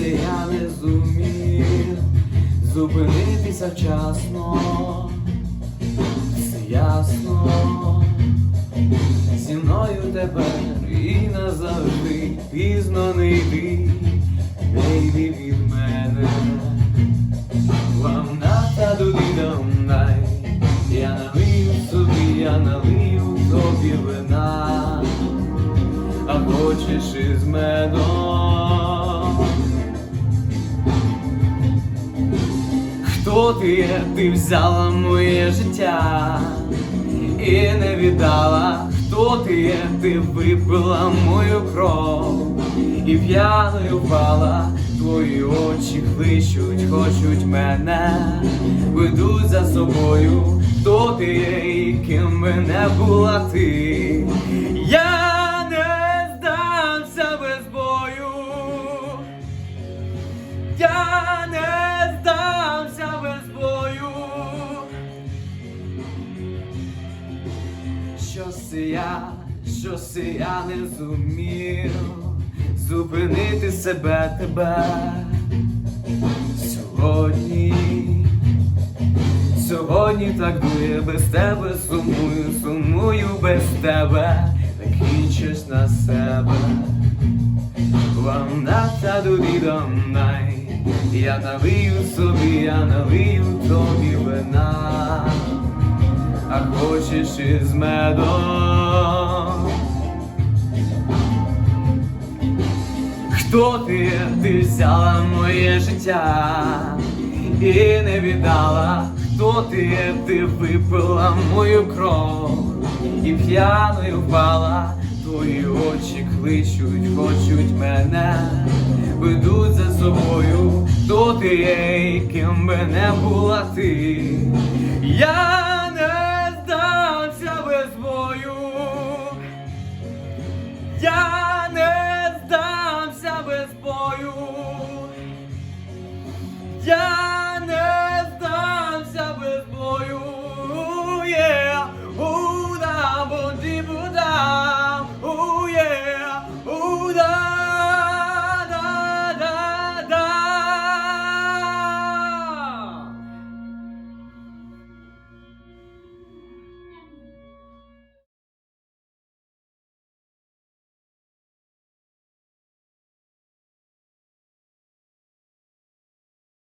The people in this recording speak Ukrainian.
це я не зумів зупинитися вчасно, все ясно, зі мною тепер і назавжди пізно не йди, не йди від мене. Вам ната дудідам най, я налию собі, я налию тобі вина, а хочеш із медом. Хто ти є? Ти взяла моє життя і не віддала. Хто ти є? Ти випила мою кров і п'яною впала. Твої очі кличуть, хочуть мене, ведуть за собою. Хто ти є і ким би не була ти? Я, що це я не зумів зупинити себе тебе сьогодні. Сьогодні так дує без тебе, сумую, сумую без тебе, закінчиш на себе. Вам ната дудідам най, я налию собі, я налию тобі вина, а хочеш із медом. Хто ти? Ти взяла моє життя і не віддала. Хто ти? Ти випила мою кров і п'яною впала. Твої очі кличуть, хочуть мене, ведуть за собою. Хто ти є, і ким би не була ти? Я не здамся без бою. Yeah.